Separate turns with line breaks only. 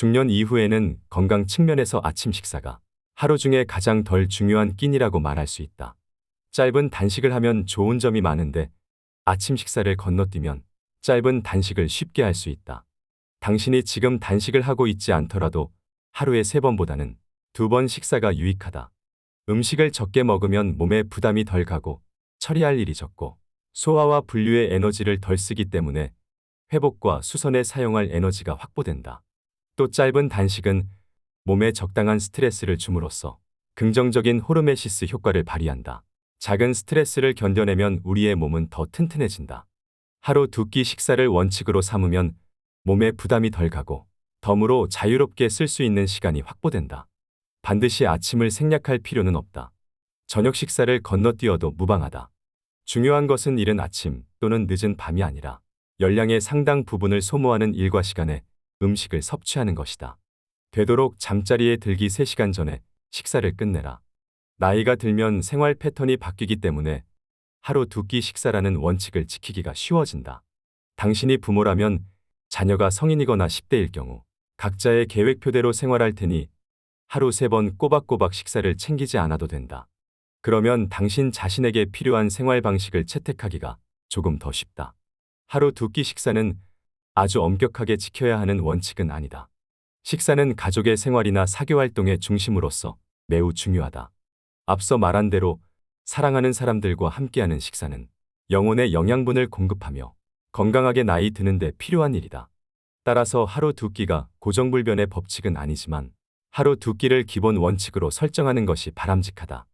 중년 이후에는 건강 측면에서 아침 식사가 하루 중에 가장 덜 중요한 끼니라고 말할 수 있다. 짧은 단식을 하면 좋은 점이 많은데 아침 식사를 건너뛰면 짧은 단식을 쉽게 할 수 있다. 당신이 지금 단식을 하고 있지 않더라도 하루에 세 번보다는 두 번 식사가 유익하다. 음식을 적게 먹으면 몸에 부담이 덜 가고 처리할 일이 적고 소화와 분류의 에너지를 덜 쓰기 때문에 회복과 수선에 사용할 에너지가 확보된다. 또 짧은 단식은 몸에 적당한 스트레스를 줌으로써 긍정적인 호르메시스 효과를 발휘한다. 작은 스트레스를 견뎌내면 우리의 몸은 더 튼튼해진다. 하루 두 끼 식사를 원칙으로 삼으면 몸에 부담이 덜 가고 덤으로 자유롭게 쓸 수 있는 시간이 확보된다. 반드시 아침을 생략할 필요는 없다. 저녁 식사를 건너뛰어도 무방하다. 중요한 것은 이른 아침 또는 늦은 밤이 아니라 열량의 상당 부분을 소모하는 일과 시간에 음식을 섭취하는 것이다. 되도록 잠자리에 들기 3시간 전에 식사를 끝내라. 나이가 들면 생활 패턴이 바뀌기 때문에 하루 두 끼 식사라는 원칙을 지키기가 쉬워진다. 당신이 부모라면 자녀가 성인이거나 10대일 경우 각자의 계획표대로 생활할 테니 하루 세 번 꼬박꼬박 식사를 챙기지 않아도 된다. 그러면 당신 자신에게 필요한 생활 방식을 채택하기가 조금 더 쉽다. 하루 두 끼 식사는 아주 엄격하게 지켜야 하는 원칙은 아니다. 식사는 가족의 생활이나 사교 활동의 중심으로서 매우 중요하다. 앞서 말한 대로 사랑하는 사람들과 함께하는 식사는 영혼의 영양분을 공급하며 건강하게 나이 드는데 필요한 일이다. 따라서 하루 두 끼가 고정불변의 법칙은 아니지만 하루 두 끼를 기본 원칙으로 설정하는 것이 바람직하다.